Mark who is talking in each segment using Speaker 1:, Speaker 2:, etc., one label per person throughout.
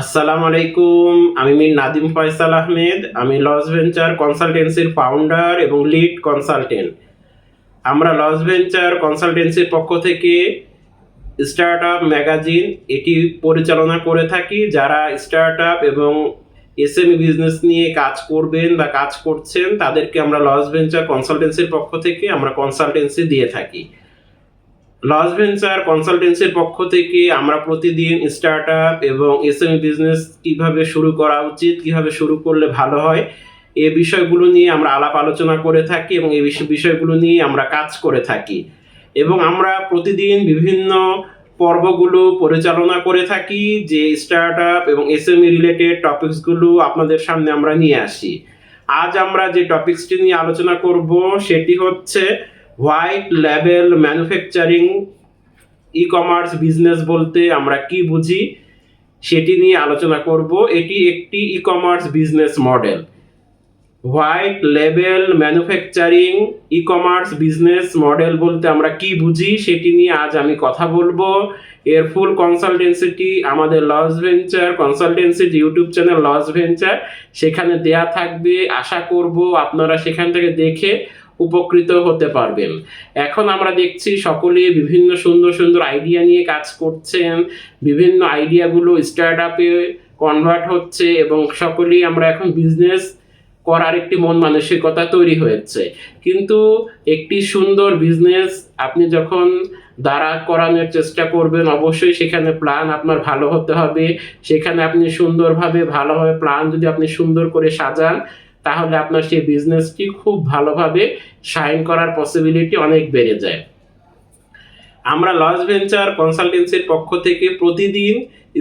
Speaker 1: আসসালামু আলাইকুম, আমি মির নাদিম ফয়সাল আহমেদ, আমি লস ভেঞ্চার কনসালটেন্সির ফাউন্ডার এবং লিড কনসালটেন্ট আমরা লস ভেঞ্চার কনসালটেন্সির পক্ষ থেকে স্টার্ট আপ ম্যাগাজিন এটি পরিচালনা করে থাকি, যারা স্টার্ট আপ এবং এসএমই বিজনেস নিয়ে কাজ করবেন বা কাজ করছেন, তাদেরকে আমরা লস ভেঞ্চার কনসালটেন্সির পক্ষ থেকে আমরা কনসালটেন্সি দিয়ে থাকি। লস ভেঞ্চার কনসালটেন্সির পক্ষ থেকে আমরা প্রতিদিন স্টার্ট আপ এবং এসএমই বিজনেস কীভাবে শুরু করা উচিত, কীভাবে শুরু করলে ভালো হয়, এ বিষয়গুলো নিয়ে আমরা আলাপ আলোচনা করে থাকি এবং এই বিষয়- বিষয়গুলো নিয়ে আমরা কাজ করে থাকি। এবং আমরা প্রতিদিন বিভিন্ন পর্বগুলো পরিচালনা করে থাকি যে স্টার্ট আপ এবং এসএমই রিলেটেড টপিকসগুলো আপনাদের সামনে আমরা নিয়ে আসি। আজ আমরা যে টপিকসটি নিয়ে আলোচনা করব সেটি হচ্ছে হোয়াইট লেভেল ম্যানুফ্যাকচারিং ই কমার্স বিজনেস বলতে আমরা কি বুঝি, সেটি নিয়ে আলোচনা করব। এটি একটি e commerce business model. White level manufacturing e commerce business model বলতে আমরা কি বুঝি, সেটি নিয়ে আজ আমি কথা বলব। এর ফুল কনসালটেন্সিটি আমাদের লস ভেঞ্চার, কনসালটেন্সির ইউটিউব চ্যানেল লস ভেঞ্চার, সেখানে দেয়া থাকবে। আশা করব আপনারা সেখান থেকে দেখে উপকৃত হতে পারবেন। এখন আমরা দেখছি সকলে বিভিন্ন সুন্দর সুন্দর আইডিয়া নিয়ে কাজ করছেন, বিভিন্ন আইডিয়াগুলো স্টার্ট আপে কনভার্ট হচ্ছে এবং সকলেই আমরা এখন বিজনেস করার একটি মন মানসিকতা তৈরি হয়েছে। কিন্তু একটি সুন্দর বিজনেস আপনি যখন দাঁড়া করানোর চেষ্টা করবেন, অবশ্যই সেখানে প্ল্যান আপনার ভালো হতে হবে। সেখানে আপনি সুন্দরভাবে, ভালোভাবে প্ল্যান যদি আপনি সুন্দর করে সাজান তাহলে আপনার সেই বিজনেসটি খুব ভালোভাবে সাইন করার পসিবিলিটি অনেক বেড়ে যায়। আমরা লস ভেঞ্চার কনসালটেন্সির পক্ষ থেকে প্রতিদিন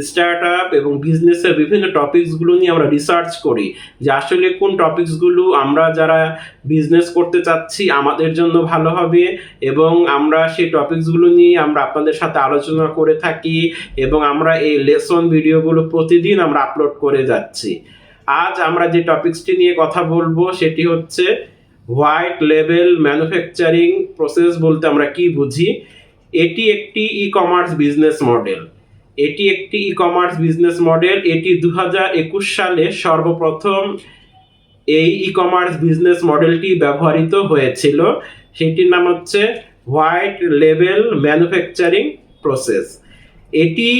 Speaker 1: স্টার্ট আপ এবং বিজনেসের বিভিন্ন টপিকসগুলো নিয়ে আমরা রিসার্চ করি যে আসলে কোন টপিকসগুলো আমরা যারা বিজনেস করতে চাচ্ছি আমাদের জন্য ভালো হবে এবং আমরা সেই টপিকসগুলো নিয়ে আমরা আপনাদের সাথে আলোচনা করে থাকি এবং আমরা এই লেসন ভিডিওগুলো প্রতিদিন আমরা আপলোড করে যাচ্ছি। আজ আমরা যে টপিকসটি নিয়ে কথা বলব সেটি হচ্ছে হোয়াইট লেভেল ম্যানুফ্যাকচারিং প্রসেস বলতে আমরা কি বুঝি? এটি একটি ই কমার্স বিজনেস মডেল এটি একটি ই কমার্স বিজনেস মডেল এটি দু একুশ সালে সর্বপ্রথম এই ই কমার্স বিজনেস মডেলটি ব্যবহৃত হয়েছিল। সেটির নাম হচ্ছে হোয়াইট লেভেল ম্যানুফ্যাকচারিং প্রসেস। এটি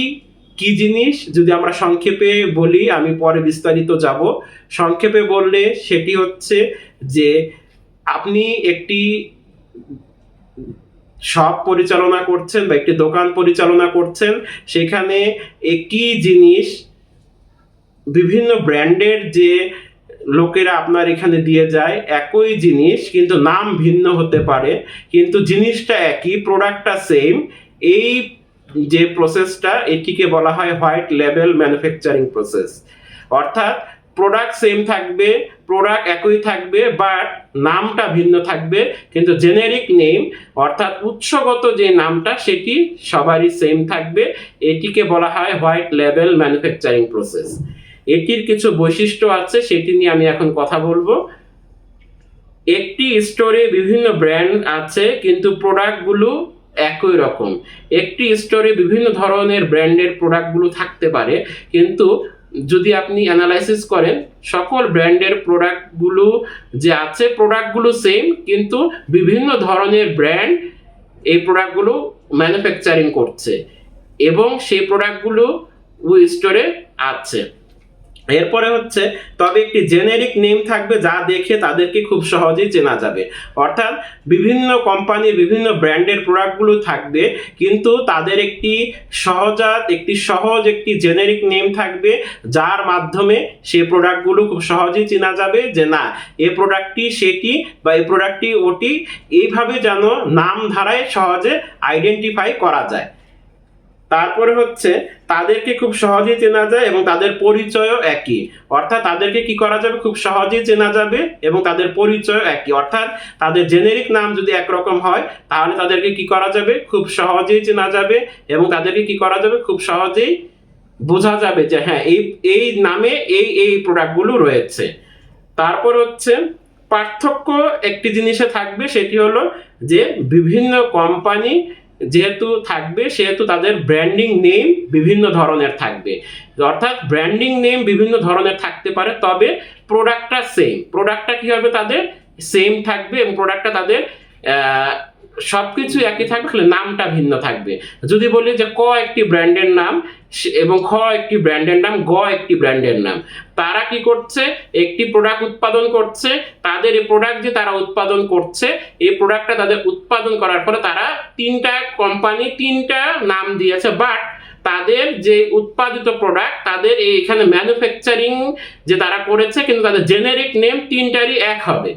Speaker 1: কি জিনিস যদি আমরা সংক্ষেপে বলি, আমি পরে বিস্তারিত যাব। সংক্ষেপে বললে সেটি হচ্ছে যে আপনি একটি শপ পরিচালনা করছেন বা একটি দোকান পরিচালনা করছেন, সেখানে একই জিনিস বিভিন্ন ব্র্যান্ডের যে লোকেরা আপনার এখানে দিয়ে যায়, একই জিনিস, কিন্তু নাম ভিন্ন হতে পারে, কিন্তু জিনিসটা একই প্রোডাক্টটা সেম এই যে প্রসেসটা এটিকে বলা হয় হোয়াইট লেভেল ম্যানুফ্যাকচারিং প্রসেস অর্থাৎ প্রোডাক্ট সেম থাকবে প্রোডাক্ট একই থাকবে বাট নামটা ভিন্ন থাকবে, কিন্তু জেনেরিক নেম অর্থাৎ উৎসগত যে নামটা, সেটি সবারই সেম থাকবে। এটিকে বলা হয় হোয়াইট লেভেল ম্যানুফ্যাকচারিং প্রসেস এটির কিছু বৈশিষ্ট্য আছে, সেটি নিয়ে আমি এখন কথা বলব। একটি স্টোরে বিভিন্ন ব্র্যান্ড আছে, কিন্তু প্রোডাক্টগুলো একই রকম। একটি স্টোরে বিভিন্ন ধরনের ব্র্যান্ডের প্রোডাক্টগুলো থাকতে পারে, কিন্তু যদি আপনি অ্যানালাইসিস করেন, সকল ব্র্যান্ডের প্রোডাক্টগুলো যে আছে প্রোডাক্টগুলো সেম কিন্তু বিভিন্ন ধরনের ব্র্যান্ড এই প্রোডাক্টগুলো ম্যানুফ্যাকচারিং করছে এবং সেই প্রোডাক্টগুলো ওই স্টোরে আছে। এরপরে হচ্ছে, তবে একটি জেনেরিক নেম থাকবে যা দেখে তাদেরকে খুব সহজেই চেনা যাবে। অর্থাৎ বিভিন্ন কোম্পানির বিভিন্ন ব্র্যান্ডের প্রোডাক্টগুলো থাকবে, কিন্তু তাদের একটি সহজাত, একটি সহজ, একটি জেনেরিক নেম থাকবে, যার মাধ্যমে সে প্রোডাক্টগুলো খুব সহজেই চেনা যাবে যে না, এ প্রোডাক্টটি সেটি বা এই প্রোডাক্টটি ওটি, এইভাবে যেন নাম ধারায় সহজে আইডেন্টিফাই করা যায়। তারপরে হচ্ছে তাদেরকে খুব সহজেই চেনা যায় এবং তাদের পরিচয়ও একই। অর্থাৎ তাদেরকে কি করা যাবে? খুব সহজেই চেনা যাবে এবং তাদের পরিচয় একই। অর্থাৎ তাদের জেনেরিক নাম যদি একরকম হয়, তাহলে তাদেরকে কি করা যাবে? খুব সহজেই চেনা যাবে এবং তাদেরকে কি করা যাবে? খুব সহজেই বোঝা যাবে যে হ্যাঁ এই এই নামে এই এই প্রোডাক্টগুলো রয়েছে। তারপর হচ্ছে পার্থক্য একটি জিনিসে থাকবে, সেটি হলো যে বিভিন্ন কোম্পানি যেহেতু থাকবে, সেহেতু তাদের ব্র্যান্ডিং নেম বিভিন্ন ধরনের থাকবে। অর্থাৎ ব্র্যান্ডিং নেম বিভিন্ন ধরনের থাকতে পারে, তবে প্রোডাক্টটা সেম প্রোডাক্টটা কি হবে তাদের সেম থাকবে এবং প্রোডাক্টটা তাদের সব কিছু একই থাকবে, খালি নামটা ভিন্ন থাকবে। যদি বলি যে ক একটি ব্র্যান্ডের নাম এবং খ একটি ব্র্যান্ডের নাম, গ একটি ব্র্যান্ডের নাম, তারা কি করছে? একটি প্রোডাক্ট উৎপাদন করছে, তাদের এই প্রোডাক্ট যে তারা উৎপাদন করছে, এই প্রোডাক্টটা তাদের উৎপাদন করার পরে তারা তিনটা কোম্পানি তিনটা নাম দিয়েছে বাট তাদের যে উৎপাদিত প্রোডাক্ট তাদের এখানে ম্যানুফ্যাকচারিং যে তারা করেছে, কিন্তু তাদের জেনেরিক নেম তিনটারই এক হবে।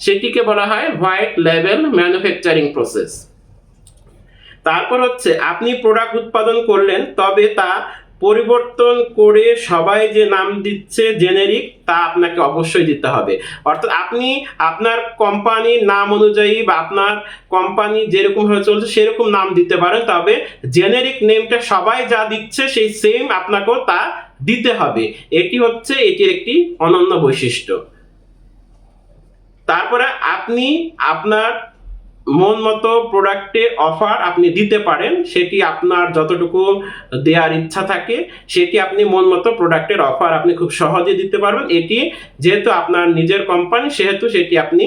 Speaker 1: সেটিকে বলা হয় হোয়াইট লেভেল ম্যানুফ্যাকচারিং প্রসেস। তারপর হচ্ছে, আপনি প্রোডাক্ট উৎপাদন করলেন, তবে তা পরিবর্তন করে সবাই যে নাম দিচ্ছে জেনেরিক, তা আপনাকে অবশ্যই দিতে হবে। অর্থাৎ আপনি আপনার কোম্পানির নাম অনুযায়ী বা আপনার কোম্পানি যেরকম ভাবে চলছে, সেরকম নাম দিতে পারেন, তবে জেনেরিক নেমটা সবাই যা দিচ্ছে, সেই সেম আপনাকেও তা দিতে হবে। এটি হচ্ছে, এটির একটি অনন্য বৈশিষ্ট্য। তারপরে আপনি আপনার মন মতো প্রোডাক্টে অফার আপনি দিতে পারেন, সেটি আপনার যতটুকু দেওয়ার ইচ্ছা থাকে, সেটি আপনি মন মতো প্রোডাক্টের অফার আপনি খুব সহজে দিতে পারবেন। এটি যেহেতু আপনার নিজের কোম্পানি সেহেতু সেটি আপনি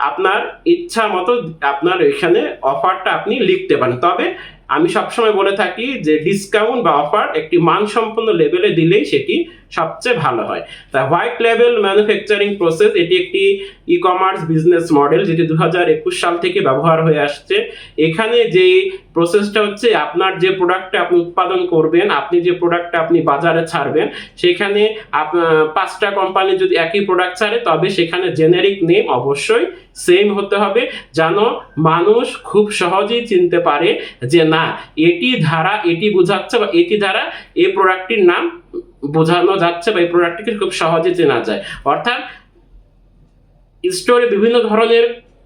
Speaker 1: আপনার ইচ্ছা মতো আপনার এখানে অফারটা আপনি লিখতে পারেন। তবে আমি সবসময় বলে থাকি যে ডিসকাউন্ট বা অফার একটি মানসম্পন্ন লেভেলে দিলেই সেটি সবচেয়ে ভালো হয়। তা হোয়াইট লেভেল ম্যানুফ্যাকচারিং প্রসেস এটি একটি ই কমার্স বিজনেস মডেল যেটি দু হাজার একুশ সাল থেকে ব্যবহার হয়ে আসছে। এখানে যে প্রসেসটা হচ্ছে, আপনার যে প্রোডাক্টটা আপনি উৎপাদন করবেন, আপনি যে প্রোডাক্টটা আপনি বাজারে ছাড়বেন, সেখানে পাঁচটা কোম্পানি যদি একই প্রোডাক্ট ছাড়ে, তবে সেখানে জেনেরিক নেম অবশ্যই সেম হতে হবে। যেন মানুষ খুব সহজেই চিনতে পারে যে না, এটি ধারা এটি বোঝাচ্ছে বা এটি দ্বারা এই প্রোডাক্টটির নাম বোঝানো যাচ্ছে বা এই প্রোডাক্টটিকে খুব সহজে চেনা যায়। অর্থাৎ স্টোরে বিভিন্ন ধরনের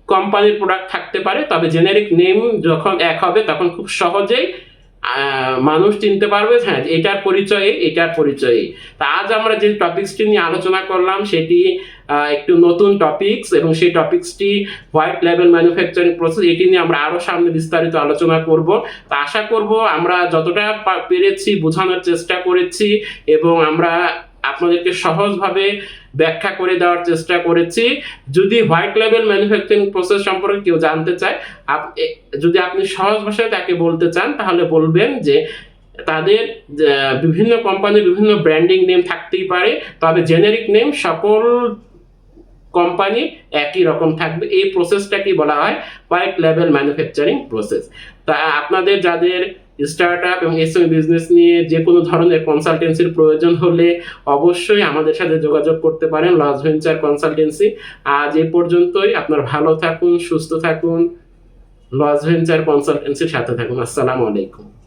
Speaker 1: কোম্পানির প্রোডাক্ট থাকতে পারে, তবে জেনেরিক নেম যখন এক হবে, তখন খুব সহজেই মানুষ চিনতে পারবে হ্যাঁ এটার পরিচয়ে এটার পরিচয়ে। তা আজ আমরা যে টপিক্সটি নিয়ে আলোচনা করলাম, সেটি একটু নতুন টপিক্স এবং সেই টপিক্সটি হোয়াইট লেভেল ম্যানুফ্যাকচারিং প্রসেস এটি নিয়ে আমরা আরও সামনে বিস্তারিত আলোচনা করব। তা আশা করব আমরা যতটা পেরেছি, বোঝানোর চেষ্টা করেছি এবং আমরা আপনাদেরকে সহজভাবে ব্যাখ্যা করে দেওয়ার চেষ্টা করেছি। যদি হোয়াইট লেভেল ম্যানুফ্যাকচারিং প্রসেস সম্পর্কে কেউ জানতে চায় যদি আপনি সহজ ভাষায় তাকে বলতে চান, তাহলে বলবেন যে তাদের বিভিন্ন কোম্পানির বিভিন্ন ব্র্যান্ডিং নেম থাকতেই পারে, তবে জেনেরিক নেম সকল কোম্পানি একই রকম থাকবে। এই প্রসেসটাকে বলা হয় হোয়াইট লেভেল ম্যানুফ্যাকচারিং প্রসেস তা আপনাদের যাদের স্টার্ট আপ এবং এসএমই বিজনেস নিয়ে যে কোনো ধরনের কনসালটেন্সির প্রয়োজন হলে অবশ্যই আমাদের সাথে যোগাযোগ করতে পারেন লাজ ভেঞ্চার কনসালটেন্সি আজ এ পর্যন্তই। আপনার ভালো থাকুন, সুস্থ থাকুন। লস ভেঞ্চার কনসালটেন্সির সাথে থাকুন। আসসালামু আলাইকুম।